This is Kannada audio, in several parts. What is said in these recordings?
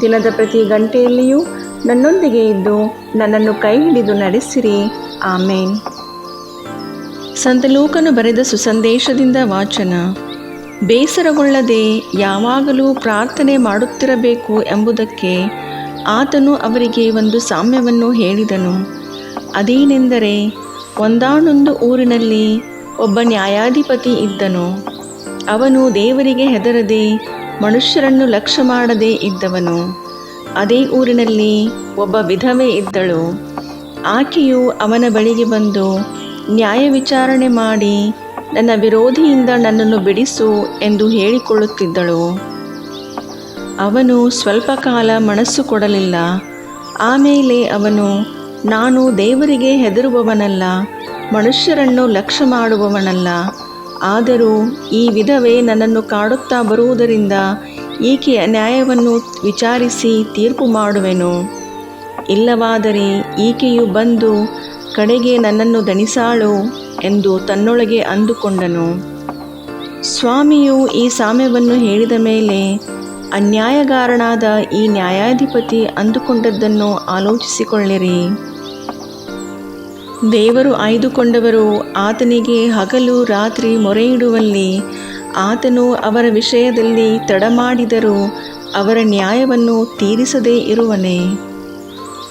ದಿನದ ಪ್ರತಿ ಗಂಟೆಯಲ್ಲಿಯೂ ನನ್ನೊಂದಿಗೆ ಇದ್ದು ನನ್ನನ್ನು ಕೈ ಹಿಡಿದು ನಡೆಸಿರಿ. ಆಮೇನ್. ಸಂತ ಲೂಕನು ಬರೆದ ಸುಸಂದೇಶದಿಂದ ವಾಚನ. ಬೇಸರಗೊಳ್ಳದೆ ಯಾವಾಗಲೂ ಪ್ರಾರ್ಥನೆ ಮಾಡುತ್ತಿರಬೇಕು ಎಂಬುದಕ್ಕೆ ಆತನು ಅವರಿಗೆ ಒಂದು ಸಾಮ್ಯವನ್ನು ಹೇಳಿದನು. ಅದೇನೆಂದರೆ, ಒಂದಾನೊಂದು ಊರಿನಲ್ಲಿ ಒಬ್ಬ ನ್ಯಾಯಾಧಿಪತಿ ಇದ್ದನು. ಅವನು ದೇವರಿಗೆ ಹೆದರದೆ ಮನುಷ್ಯರನ್ನು ಲಕ್ಷ್ಯ ಮಾಡದೇ ಇದ್ದವನು. ಅದೇ ಊರಿನಲ್ಲಿ ಒಬ್ಬ ವಿಧವೆ ಇದ್ದಳು. ಆಕೆಯು ಅವನ ಬಳಿಗೆ ಬಂದು ನ್ಯಾಯ ವಿಚಾರಣೆ ಮಾಡಿ ನನ್ನ ವಿರೋಧಿಯಿಂದ ನನ್ನನ್ನು ಬಿಡಿಸು ಎಂದು ಹೇಳಿಕೊಳ್ಳುತ್ತಿದ್ದಳು. ಅವನು ಸ್ವಲ್ಪ ಕಾಲ ಮನಸ್ಸು ಕೊಡಲಿಲ್ಲ. ಆಮೇಲೆ ಅವನು, ನಾನು ದೇವರಿಗೆ ಹೆದರುವವನಲ್ಲ, ಮನುಷ್ಯರನ್ನು ಲಕ್ಷ್ಯ ಮಾಡುವವನಲ್ಲ ಆದರೂ ಈ ವಿಧವೆ ನನ್ನನ್ನು ಕಾಡುತ್ತಾ ಬರುವುದರಿಂದ ಈಕೆಯ ನ್ಯಾಯವನ್ನು ವಿಚಾರಿಸಿ ತೀರ್ಪು ಮಾಡುವೆನು. ಇಲ್ಲವಾದರೆ ಈಕೆಯು ಬಂದು ಕಡೆಗೆ ನನ್ನನ್ನು ದಣಿಸಾಳು ಎಂದು ತನ್ನೊಳಗೆ ಅಂದುಕೊಂಡನು. ಸ್ವಾಮಿಯು ಈ ಸಾಮ್ಯವನ್ನು ಹೇಳಿದ ಮೇಲೆ ಅನ್ಯಾಯಗಾರನಾದ ಈ ನ್ಯಾಯಾಧಿಪತಿ ಅಂದುಕೊಂಡದ್ದನ್ನು ಆಲೋಚಿಸಿಕೊಳ್ಳಿರಿ. ದೇವರು ಆಯ್ದುಕೊಂಡವರು, ಆತನಿಗೆ ಹಗಲು ರಾತ್ರಿ ಮೊರೆಯಿಡುವಲ್ಲಿ, ಆತನು ಅವರ ವಿಷಯದಲ್ಲಿ ತಡಮಾಡಿದರೂ ಅವರ ನ್ಯಾಯವನ್ನು ತೀರಿಸದೇ ಇರುವನೇ.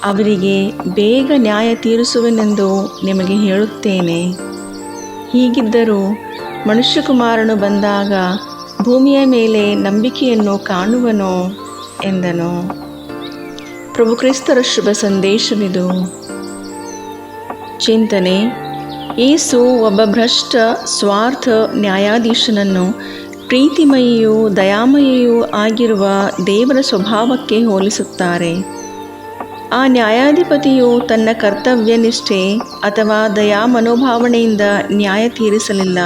ಅವರಿಗೆ ಬೇಗ ನ್ಯಾಯ ತೀರಿಸುವನೆಂದು ನಿಮಗೆ ಹೇಳುತ್ತೇನೆ. ಹೀಗಿದ್ದರೂ ಮನುಷ್ಯಕುಮಾರನು ಬಂದಾಗ ಭೂಮಿಯ ಮೇಲೆ ನಂಬಿಕೆಯನ್ನು ಕಾಣುವನೋ ಎಂದನು. ಪ್ರಭು ಕ್ರಿಸ್ತರ ಶುಭ ಸಂದೇಶವಿದು. ಚಿಂತನೆ. ಏಸು ಒಬ್ಬ ಭ್ರಷ್ಟ ಸ್ವಾರ್ಥ ನ್ಯಾಯಾಧೀಶನನ್ನು ಪ್ರೀತಿಮಯಿಯೂ ದಯಾಮಯಿಯೂ ಆಗಿರುವ ದೇವರ ಸ್ವಭಾವಕ್ಕೆ ಹೋಲಿಸುತ್ತಾರೆ. ಆ ನ್ಯಾಯಾಧಿಪತಿಯು ತನ್ನ ಕರ್ತವ್ಯ ನಿಷ್ಠೆ ಅಥವಾ ದಯಾ ಮನೋಭಾವನೆಯಿಂದ ನ್ಯಾಯ ತೀರಿಸಲಿಲ್ಲ.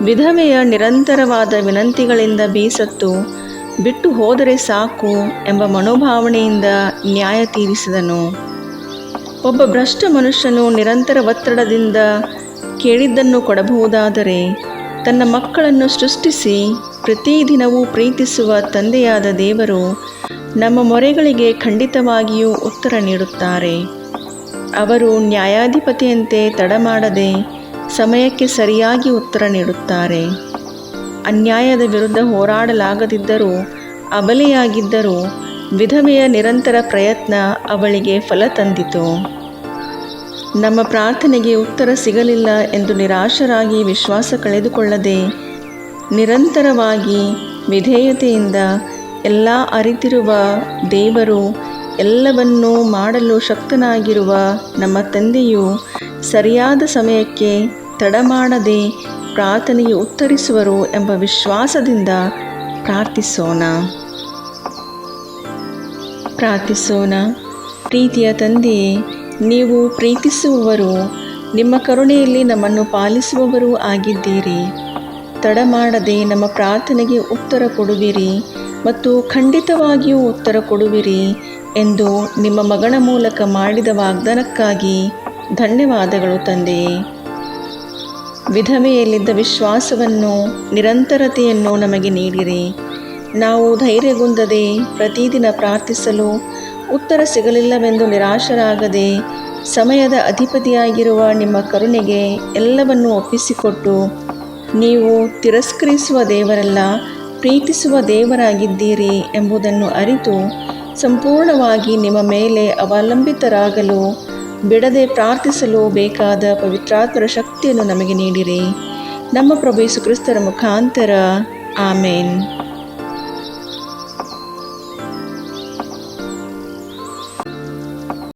ವಿಧವೆಯ ನಿರಂತರವಾದ ವಿನಂತಿಗಳಿಂದ ಬೇಸತ್ತು, ಬಿಟ್ಟು ಹೋದರೆ ಸಾಕು ಎಂಬ ಮನೋಭಾವನೆಯಿಂದ ನ್ಯಾಯ ತೀರಿಸಿದನು. ಒಬ್ಬ ಭ್ರಷ್ಟ ಮನುಷ್ಯನು ನಿರಂತರ ಒತ್ತಡದಿಂದ ಕೇಳಿದ್ದನ್ನು ಕೊಡಬಹುದಾದರೆ ತನ್ನ ಮಕ್ಕಳನ್ನು ಸೃಷ್ಟಿಸಿ ಪ್ರತಿದಿನವೂ ಪ್ರೀತಿಸುವ ತಂದೆಯಾದ ದೇವರು ನಮ್ಮ ಮೊರೆಗಳಿಗೆ ಖಂಡಿತವಾಗಿಯೂ ಉತ್ತರ ನೀಡುತ್ತಾರೆ. ಅವರು ನ್ಯಾಯಾಧಿಪತಿಯಂತೆ ತಡ ಮಾಡದೆ ಸಮಯಕ್ಕೆ ಸರಿಯಾಗಿ ಉತ್ತರ ನೀಡುತ್ತಾರೆ. ಅನ್ಯಾಯದ ವಿರುದ್ಧ ಹೋರಾಡಲಾಗದಿದ್ದರೂ, ಅಬಲೆಯಾಗಿದ್ದರೂ ವಿಧವೆಯ ನಿರಂತರ ಪ್ರಯತ್ನ ಅವಳಿಗೆ ಫಲ ತಂದಿತು. ನಮ್ಮ ಪ್ರಾರ್ಥನೆಗೆ ಉತ್ತರ ಸಿಗಲಿಲ್ಲ ಎಂದು ನಿರಾಶರಾಗಿ ವಿಶ್ವಾಸ ಕಳೆದುಕೊಳ್ಳದೆ ನಿರಂತರವಾಗಿ ವಿಧೇಯತೆಯಿಂದ ಎಲ್ಲ ಅರಿತಿರುವ ದೇವರು ಎಲ್ಲವನ್ನೂ ಮಾಡಲು ಶಕ್ತನಾಗಿರುವ ನಮ್ಮ ತಂದೆಯು ಸರಿಯಾದ ಸಮಯಕ್ಕೆ ತಡ ಮಾಡದೆ ಪ್ರಾರ್ಥನೆಗೆ ಉತ್ತರಿಸುವರು ಎಂಬ ವಿಶ್ವಾಸದಿಂದ ಪ್ರಾರ್ಥಿಸೋಣ. ಪ್ರಾರ್ಥಿಸೋಣ. ಪ್ರೀತಿಯ ತಂದೆಯೇ, ನೀವು ಪ್ರೀತಿಸುವವರು, ನಿಮ್ಮ ಕರುಣೆಯಲ್ಲಿ ನಮ್ಮನ್ನು ಪಾಲಿಸುವವರೂ ಆಗಿದ್ದೀರಿ. ತಡ ಮಾಡದೆ ನಮ್ಮ ಪ್ರಾರ್ಥನೆಗೆ ಉತ್ತರ ಕೊಡುವಿರಿ ಮತ್ತು ಖಂಡಿತವಾಗಿಯೂ ಉತ್ತರ ಕೊಡುವಿರಿ ಎಂದು ನಿಮ್ಮ ಮಗನ ಮೂಲಕ ಮಾಡಿದ ವಾಗ್ದಾನಕ್ಕಾಗಿ ಧನ್ಯವಾದಗಳು ತಂದೆಯೇ. ವಿಧವೆಯಲ್ಲಿದ್ದ ವಿಶ್ವಾಸವನ್ನು, ನಿರಂತರತೆಯನ್ನು ನಮಗೆ ನೀಡಿರಿ. ನಾವು ಧೈರ್ಯಗುಂದದೆ ಪ್ರತಿದಿನ ಪ್ರಾರ್ಥಿಸಲು ಉತ್ತರ ಸಿಗಲಿಲ್ಲವೆಂದು ನಿರಾಶರಾಗದೆ ಸಮಯದ ಅಧಿಪತಿಯಾಗಿರುವ ನಿಮ್ಮ ಕರುಣೆಗೆ ಎಲ್ಲವನ್ನೂ ಒಪ್ಪಿಸಿಕೊಟ್ಟು ನೀವು ತಿರಸ್ಕರಿಸುವ ದೇವರಲ್ಲ, ಪ್ರೀತಿಸುವ ದೇವರಾಗಿದ್ದೀರಿ ಎಂಬುದನ್ನು ಅರಿತು ಸಂಪೂರ್ಣವಾಗಿ ನಿಮ್ಮ ಮೇಲೆ ಅವಲಂಬಿತರಾಗಲು ಬಿಡದೆ ಪ್ರಾರ್ಥಿಸಲು ಬೇಕಾದ ಪವಿತ್ರಾತ್ಮರ ಶಕ್ತಿಯನ್ನು ನಮಗೆ ನೀಡಿರಿ. ನಮ್ಮ ಪ್ರಭು ಯೇಸು ಕ್ರಿಸ್ತರ ಮುಖಾಂತರ. ಆಮೇನ್.